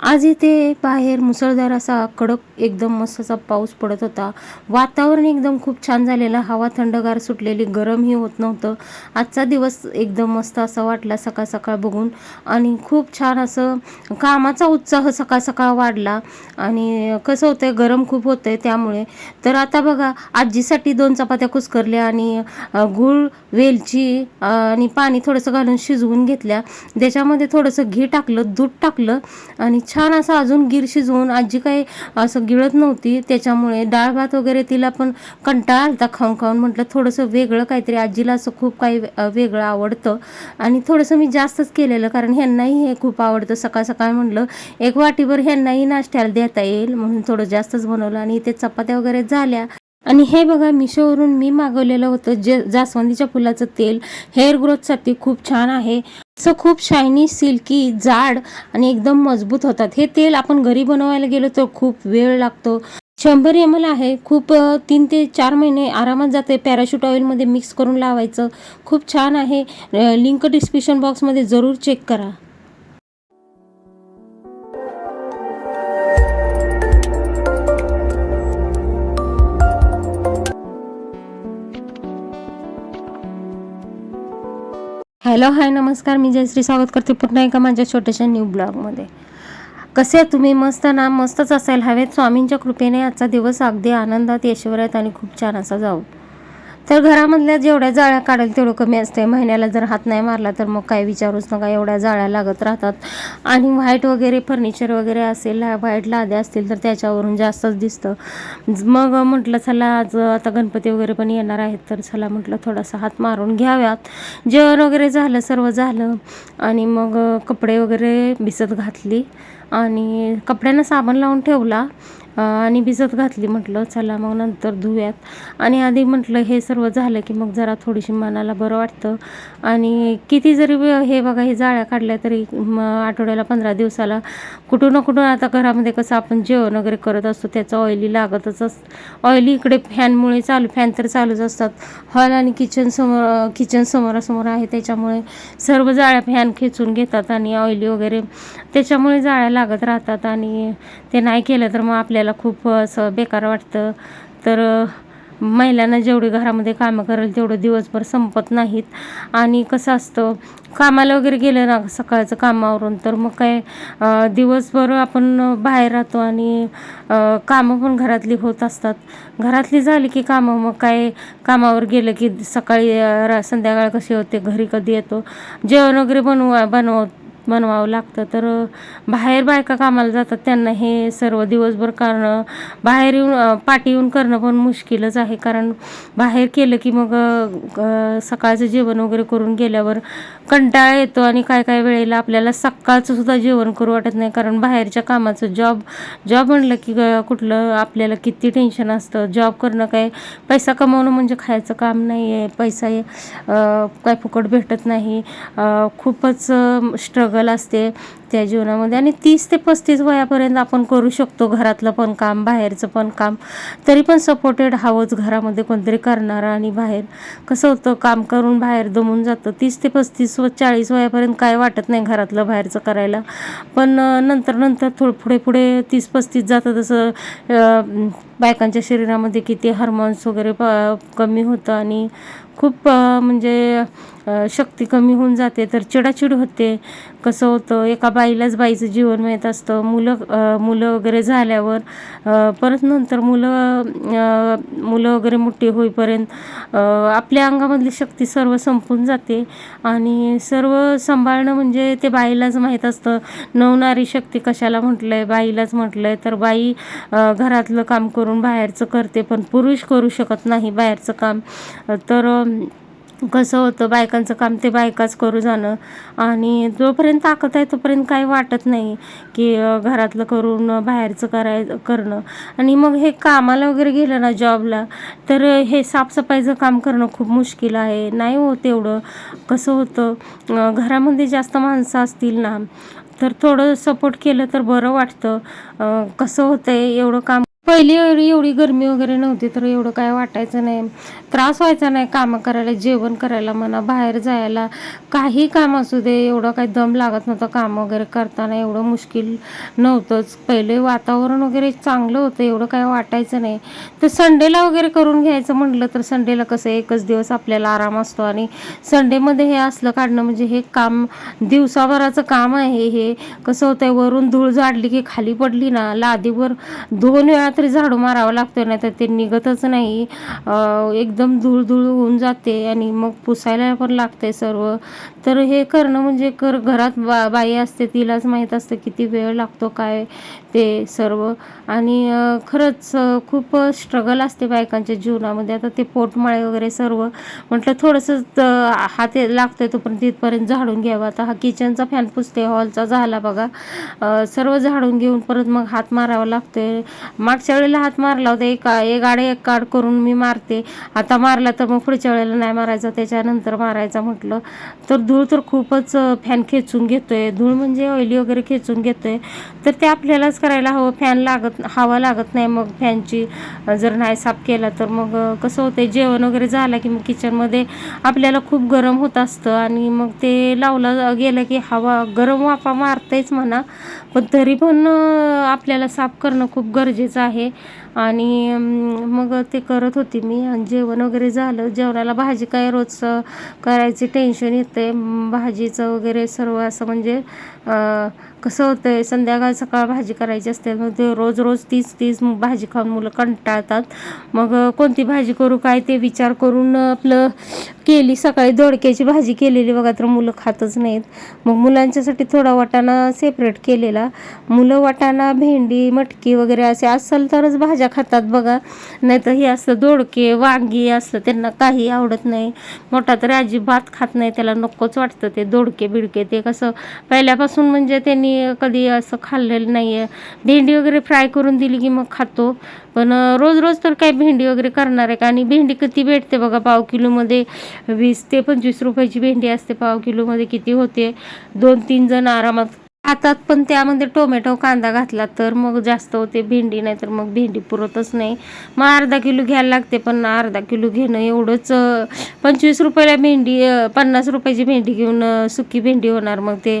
आज इथे बाहेर मुसळधार असा कडक एकदम मस्त असा पाऊस पडत होता. वातावरण एकदम खूप छान झालेलं हवा थंडगार सुटलेली गरमही होत नव्हतं. आजचा दिवस एकदम मस्त असा वाटला सकाळ सकाळ बघून. आणि खूप छान असं कामाचा उत्साह सकाळ सकाळ वाढला. आणि कसं होतंय गरम खूप होतंय त्यामुळे. तर आता बघा आजीसाठी दोन चपात्या कुस्करल्या आणि गूळ वेलची आणि पाणी थोडंसं घालून शिजवून घेतल्या. त्याच्यामध्ये थोडंसं घी टाकलं दूध टाकलं आणि छान असं अजून गीर शिजवून आजी काही असं गिळत नव्हती त्याच्यामुळे डाळ भात वगैरे तिला पण कंटाळा आलता खाऊन खाऊन. म्हटलं थोडंसं वेगळं काहीतरी आजीला असं खूप काही वेगळं आवडतं. आणि थोडंसं मी जास्तच केलेलं कारण ह्यांनाही हे खूप आवडतं. सकाळ सकाळ म्हटलं एक वाटीभर ह्यांनाही नाश्त्याला देता येईल म्हणून थोडं जास्तच बनवलं. आणि इथे चपात्या वगैरे झाल्या. आणि हे बघा मिशोवरून मी मागवलेलं होतं जे जास्वंदीच्या फुलाचं तेल. हेअर ग्रोथसाठी खूप छान आहे. असं खूप शायनी सिल्की जाड आणि एकदम मजबूत होतात. हे तेल आपण घरी बनवायला गेलो तर खूप वेळ लागतो. शंभर एम एल आहे. खूप तीन ते चार महिने आरामात जाते. पॅराशूट ऑइलमध्ये मिक्स करून लावायचं. खूप छान आहे. लिंक डिस्क्रिप्शन बॉक्समध्ये जरूर चेक करा. हॅलो हाय नमस्कार. मी जयश्री स्वागत करते पुन्हा एका माझ्या छोट्याशा न्यू ब्लॉगमध्ये. कसे आहे तुम्ही? मस्त ना? मस्तच असायला हवेत. स्वामींच्या कृपेने आजचा दिवस अगदी आनंदात ऐश्वर्यात आणि खूप छान असा जाऊ. तर घरामधल्या जेवढ्या जाळ्या काढेल तेवढं कमी असते महिन्याला जर हात नाही मारला तर मग काय विचारूच नका एवढ्या जाळ्या लागत राहतात. आणि व्हाईट वगैरे फर्निचर वगैरे असेल व्हाईट लाद्या असतील तर त्याच्यावरून जास्तच दिसतं. मग म्हटलं चला आज आता गणपती वगैरे पण येणार आहेत तर चला म्हटलं थोडासा हात मारून घ्याव्यात. जेवण वगैरे झालं सर्व झालं. आणि मग कपडे वगैरे भिसत घातली. आणि कपड्यांना साबण लावून ठेवला. आणि भिजत घातली म्हटलं चला मग नंतर धुव्यात. आणि आधी म्हटलं हे सर्व झालं की मग जरा थोडीशी मनाला बरं वाटतं. आणि किती जरी हे बघा हे जाळ्या काढल्या तरी आठवड्याला पंधरा दिवसाला कुठून ना कुठून आता घरामध्ये कसं आपण जेवण वगैरे करत असतो त्याचं ऑइली लागतच अस ऑइली इकडे फॅनमुळे चालू फॅन तर चालूच असतात. हॉल आणि किचन समोर किचन समोरासमोर आहे त्याच्यामुळे सर्व जाळ्या फॅन खेचून घेतात आणि ऑइली वगैरे त्याच्यामुळे जाळ्या लागत राहतात. आणि ते नाही केलं तर मग आपल्याला खूप असं बेकार वाटतं. तर महिलांना जेवढी घरामध्ये कामं करेल तेवढं दिवसभर संपत नाहीत. आणि कसं असतं कामाला वगैरे गेलं ना सकाळचं कामावरून तर मग काय दिवसभर आपण बाहेर राहतो आणि कामं पण घरातली होत असतात. घरातली झाली की कामं मग काय कामावर गेलं की सकाळी रा- संध्याकाळ कशी होते घरी कधी येतो. जेवण वगैरे बनवा बनव बनवावं लागतं. तर बाहेर बायका कामाला जातात. त्यांना हे सर्व दिवसभर करणं बाहेर येऊन पाठी येऊन करणं पण मुश्किलच आहे. कारण बाहेर केलं की मग सकाळचं जेवण वगैरे करून गेल्यावर कंटाळा येतो आणि काय काय वेळेला आपल्याला सकाळचं सुद्धा जेवण करू वाटत नाही. कारण बाहेरच्या कामाचं जॉब जॉब म्हणलं की कुठलं आपल्याला किती टेन्शन असतं. जॉब करणं काय पैसा कमवणं म्हणजे खायचं काम नाही आहे पैसा हे, काय फुकट भेटत नाही. खूपच स्ट्रगल असते त्या जीवनामध्ये. आणि तीस ते पस्तीस वयापर्यंत आपण करू शकतो घरातलं पण काम बाहेरचं पण काम. तरी पण सपोर्टेड हवंच घरामध्ये कोणतरी करणारं आणि बाहेर. कसं होतं काम करून बाहेर दमून जातं. तीस ते पस्तीस व चाळीस वयापर्यंत काय वाटत नाही घरातलं बाहेरचं करायला. पण नंतर नंतर थोडं पुढे पुढे तीस पस्तीस जातं तसं बायकांच्या शरीरामध्ये किती हार्मोन्स वगैरे प कमी होतं आणि खूप म्हणजे शक्ती कमी होऊन जाते. तर चिडाचिड होते. कसं होतं एका बाईलाच बाईचं जीवन मिळत असतं. मुलं मुलं वगैरे झाल्यावर परत नंतर मुलं मुलं वगैरे मोठी होईपर्यंत आपल्या अंगामधली शक्ती सर्व संपून जाते. आणि सर्व सांभाळणं म्हणजे ते बाईलाच माहीत असतं. नवनारी शक्ती कशाला म्हटलं आहे बाईलाच म्हटलं आहे तर बाई घरातलं काम करून बाहेरचं करते पण पुरुष करू शकत नाही बाहेरचं काम. तर कसं होतं बायकांचं काम ते बायकाच करू जाणं. आणि जोपर्यंत ताकद आहे तोपर्यंत काही वाटत नाही की घरातलं करून बाहेरचं कराय करणं. आणि मग हे कामाला वगैरे गेलं ना जॉबला तर हे साफसफाईचं काम करणं खूप मुश्किल आहे. नाही होत एवढं. कसं होतं घरामध्ये जास्त माणसं असतील ना तर थोडं सपोर्ट केलं तर बरं वाटतं. कसं कसं आहे एवढं काम पहिली एवढी एवढी गरमी वगैरे नव्हती तर एवढं काय वाटायचं नाही. त्रास व्हायचा नाही कामं करायला जेवण करायला म्हणा बाहेर जायला. काही काम असू दे एवढं काही दम लागत नव्हतं काम वगैरे करताना एवढं मुश्किल नव्हतंच. पहिले वातावरण वगैरे चांगलं होतं एवढं काय वाटायचं नाही. तर संडेला वगैरे करून घ्यायचं म्हटलं तर संडेला कसं एकच दिवस आपल्याला आराम असतो. आणि संडेमध्ये हे असलं काढणं म्हणजे हे काम दिवसाभराचं काम आहे हे. कसं होतंय वरून धूळ झाडली की खाली पडली ना लादीवर दोन वेळा तरी झाडू मारावं लागतं नाही तर ते निघतच नाही. एक एकदम धूळधूळ होऊन जाते आणि मग पुसायला पण लागते सर्व. तर हे करणं म्हणजे कर घरात बा बाई असते तिलाच माहीत असतं किती वेळ लागतो काय ते सर्व. आणि खरंच खूप स्ट्रगल असते बायकांच्या जीवनामध्ये. आता ते पोटमाळे वगैरे सर्व म्हटलं थोडंसं त- हात लागतोय तोपर्यंत तिथपर्यंत झाडून घ्यावं. आता हा किचनचा फॅन पुसते हॉलचा झाला बघा. सर्व झाडून घेऊन परत मग हात मारावा लागतोय. मागच्या वेळेला हात मारला होता एक एक एक काढ करून मी मारते. आता आता मारला तर मग पुढच्या वेळेला नाही मारायचा त्याच्यानंतर मारायचा म्हटलं. तर धूळ तर खूपच फॅन खेचून घेतोय. धूळ म्हणजे ऑइली वगैरे खेचून घेतोय. तर ते आपल्यालाच करायला हवं. फॅन लागत हवा लागत नाही मग फॅनची जर नाही साफ केला तर मग कसं होतंय? जेवण वगैरे झालं की मग किचनमध्ये आपल्याला खूप गरम होत असतं आणि मग ते लावलं गेलं की हवा गरम वाफा मारतेच म्हणा. पण तरी पण आपल्याला साफ करणं खूप गरजेचं आहे. आणि मग ते करत होती मी. आणि जेवण वगैरे झालं. जेवणाला भाजी काय रोज करायची टेन्शन येते भाजीचं वगैरे सर्व असं म्हणजे कसं होतंय? संध्याकाळ सकाळ भाजी करायची असते. मग ते रोज रोज तीच तीच भाजी खाऊन मुलं कंटाळतात. मग कोणती भाजी करू काय ते विचार करून आपलं केली सकाळी दोडक्याची भाजी केलेली बघा तर मुलं खातच नाहीत. मग मुलांच्यासाठी थोडा वाटाणा सेपरेट केलेला. मुलं वाटाणा भेंडी मटकी वगैरे असे असेल तरच भाज्या खातात बघा. नाही तर हे असं दोडके वांगी असलं त्यांना काही आवडत नाही. मोठा तर अजिबात खात नाही त्याला नकोच वाटतं ते दोडके बिडके. ते कसं पहिल्यापासून म्हणजे त्यांनी कधी असं खाल्लेलं नाही आहे भेंडी वगैरे फ्राय करून दिली की मग खातो. पण रोज रोज तर काय भेंडी वगैरे करणार आहे का? आणि भेंडी किती भेटते बघा पाव किलोमध्ये. वीस ते पंचवीस रुपयाची भेंडी असते. पाव किलोमध्ये किती होते? दोन तीन जण आरामात खातात पण त्यामध्ये टोमॅटो कांदा घातला तर मग जास्त होते भेंडी नाही तर मग भेंडी पुरतच नाही. मग अर्धा किलो घ्यायला लागते पण अर्धा किलो घेणं एवढंच पंचवीस रुपयाला भेंडी पन्नास रुपयाची भेंडी घेऊन सुकी भेंडी होणार मग ते.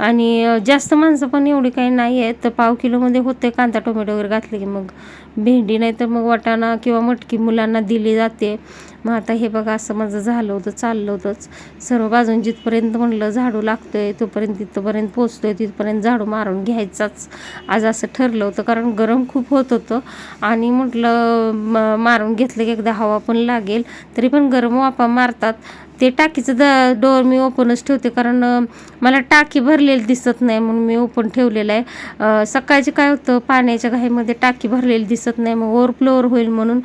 आणि जास्त माणसं पण एवढी काही नाही आहेत तर पाव किलोमध्ये होते कांदा टोमॅटो वगैरे घातले की मग भेंडी नाही तर मग वाटाणा किंवा मटकी मुलांना दिली जाते. मग आता हे बघा असं माझं झालं होतं चाललं होतंच. सर्व बाजून जिथपर्यंत म्हणलं झाडू लागतोय तोपर्यंत तिथपर्यंत पोचतोय तिथपर्यंत झाडू मारून घ्यायचाच. आज असं ठरलं होतं कारण गरम खूप होत होतं. आणि म्हटलं म- मारून घेतलं की एकदा हवा पण लागेल तरी पण गरम वाफा मारतात. ते टाकीचं द डोअर मी ओपनच ठेवते. कारण मला टाकी भरलेली दिसत नाही म्हणून मी ओपन ठेवलेलं आहे. सकाळचे काय होतं पाण्याच्या घाईमध्ये टाकी भरलेली दिसत नाही मग ओव्हरफ्लोअर होईल म्हणून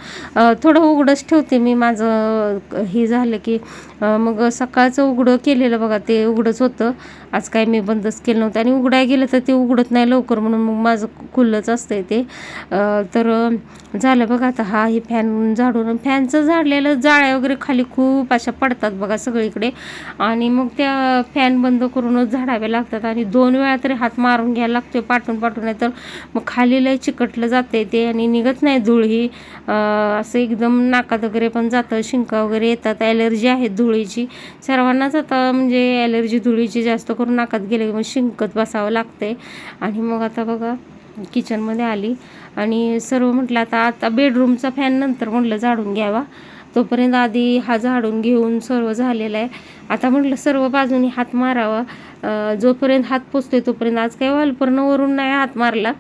थोडं उघडंच ठेवते मी. माझं हे झालं की मग सकाळचं उघडं केलेलं बघा ते उघडंच होतं. आज काय मी बंदच केलं नव्हतं. आणि उघडाय गेलं तर ते उघडत नाही लवकर म्हणून मग माझं खुल्लंच असतंय ते. तर झालं बघा आता हा हे फॅन झाडून. फॅनचं झाडलेलं जाळ्या वगैरे खाली खूप अशा पडतात बघा. बघा सगळीकडे. आणि मग त्या फॅन बंद करूनच झाडावे लागतात आणि दोन वेळा तरी हात मारून घ्यायला लागतोय पाठून पाठून नाही तर मग खाली लय चिकटलं जाते ते आणि निघत नाही धूळ. ही असं एकदम नाकात वगैरे पण जातं शिंका वगैरे येतात ॲलर्जी आहे धुळीची. सर्वांनाच आता म्हणजे ॲलर्जी धुळीची जास्त करून नाकात गेले मग शिंकत बसावं लागते आणि मग आता बघा किचनमध्ये आली. आणि सर्व म्हटलं आता आता बेडरूमचा फॅन नंतर म्हटलं झाडून घ्यावा. तोपर्यंत आधी हा झाडून घेऊन सर्व झालेला आहे. आता म्हटलं सर्व बाजूनी हात मारावा. जोपर्यंत हात पोचतोय तोपर्यंत. आज काही वालपरनं वरून नाही हात मारला.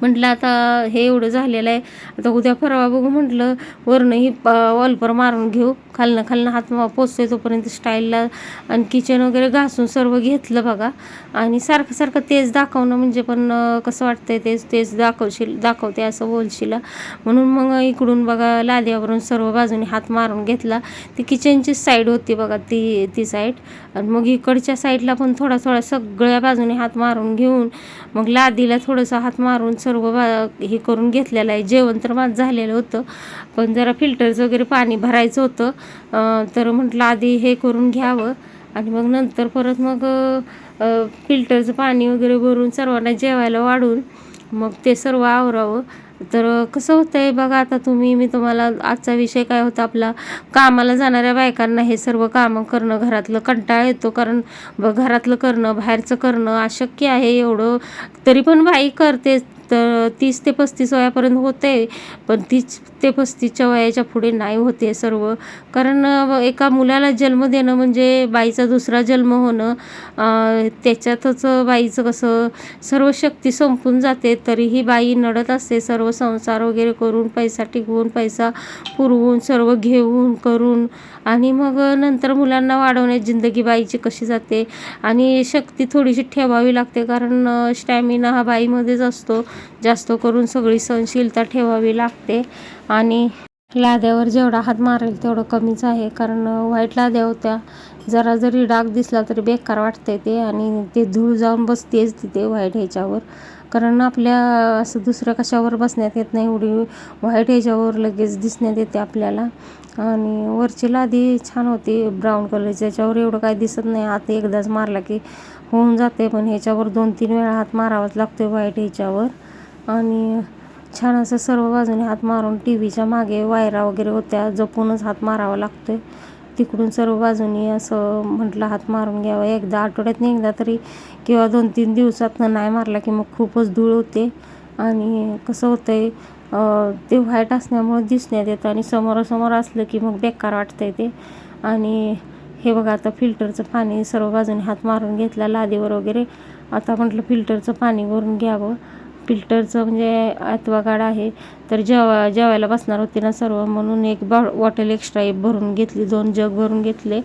म्हटलं आता हे एवढं झालेलं आहे. आता उद्या परवा बघू म्हटलं वरनं ही वॉलपर मारून घेऊ. खालनं खालनं हात पोचतोय तोपर्यंत स्टाईलला आणि किचन वगैरे घासून सर्व घेतलं बघा. आणि सारखं सारखं तेच दाखवणं म्हणजे पण कसं वाटतंय तेच तेच दाखवशील दाखवते असं बोलशील. म्हणून मग इकडून बघा लाद्यावरून सर्व बाजूने हात मारून घेतला. ती किचनची साईड होती बघा ती ती साईड आणि मग इकडच्या साईडला पण थोडा थोडा सगळ्या बाजूने हात मारून घेऊन मग लादीला थोडंसं हात मारून सर्व बा हे करून घेतलेलं आहे. जेवण तर माझं झालेलं होतं पण जरा फिल्टरचं वगैरे पाणी भरायचं होतं. तर म्हटलं आधी हे करून घ्यावं आणि मग नंतर परत मग फिल्टरचं पाणी वगैरे भरून सर्वांना जेवायला वाढून मग ते सर्व आवरावं. तर कसं होतं आहे बघा आता तुम्ही मी तुम्हाला आजचा विषय काय होता आपला कामाला जाणाऱ्या बायकांना हे सर्व कामं करणं घरातलं कंटाळा येतो. कारण ब घरातलं करणं बाहेरचं करणं अशक्य आहे एवढं. तरी पण बाई करतेच तर तीस ते पस्तीस वयापर्यंत होते पण तीस ते पस्तीसच्या वयाच्या पुढे नाही होते सर्व. कारण एका मुलाला जन्म देणं म्हणजे बाईचा दुसरा जन्म होणं त्याच्यातच बाईचं कसं सर्व शक्ती संपून जाते तरीही बाई नडत असते सर्व संसार वगैरे करून पैसा टिकवून पैसा पुरवून सर्व घेऊन करून. आणि मग नंतर मुलांना वाढवण्यात जिंदगी बाईची कशी जाते. आणि शक्ती थोडीशी ठेवावी लागते कारण स्टॅमिना हा बाईमध्येच असतो. जास्त करून सगळी सहनशीलता ठेवावी लागते. आणि लाद्यावर जेवढा हात मारेल तेवढं कमीच आहे. कारण व्हाईट लाद्या होत्या. जरा जरी डाग दिसला तरी बेकार वाटते ते. आणि ते धूळ जाऊन बसतेच तिथे व्हाईट ह्याच्यावर. कारण आपल्या असं दुसऱ्या कशावर बसण्यात येत नाही. एवढी व्हाईट ह्याच्यावर लगेच दिसण्यात येते आपल्याला. आणि वरची लादी छान होती. ब्राऊन कलरची. त्याच्यावर एवढं काही दिसत नाही. आता एकदाच मारला की होऊन जाते पण ह्याच्यावर दोन तीन वेळा हात मारावाच लागतो व्हाईट ह्याच्यावर. आणि छान असं सर्व बाजूने हात मारून टी व्हीच्या मागे वायरा वगैरे होत्या जपूनच हात मारावा लागतो आहे तिकडून सर्व बाजूनी असं म्हटलं हात मारून घ्यावा. एकदा आठवड्यातनं एकदा तरी किंवा दोन तीन दिवसातनं नाही मारला की मग खूपच धूळ होते. आणि कसं होतं आहे ते व्हाईट असल्यामुळे दिसण्यात येतं आणि समोरासमोर असलं की मग बेकार वाटतं आहे ते. आणि हे बघा आता फिल्टरचं पाणी सर्व बाजूने हात मारून घेतला लादीवर वगैरे. आता म्हटलं फिल्टरचं पाणी भरून घ्यावं. फिल्टरचं म्हणजे ॲक्वागार्ड आहे तर जेवा जेवायला बसणार होती ना सर्व म्हणून एक बॉ बॉटल एक्स्ट्रा एक भरून घेतली दोन जग भरून घेतले.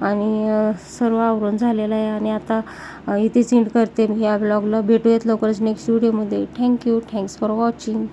आणि सर्व आवरून झालेलं आहे. आणि आता इथे इथेच इंड करते मी या ब्लॉगला भेटूयात लवकरच नेक्स्ट व्हिडिओमध्ये थँक्यू थँक्स फॉर वॉचिंग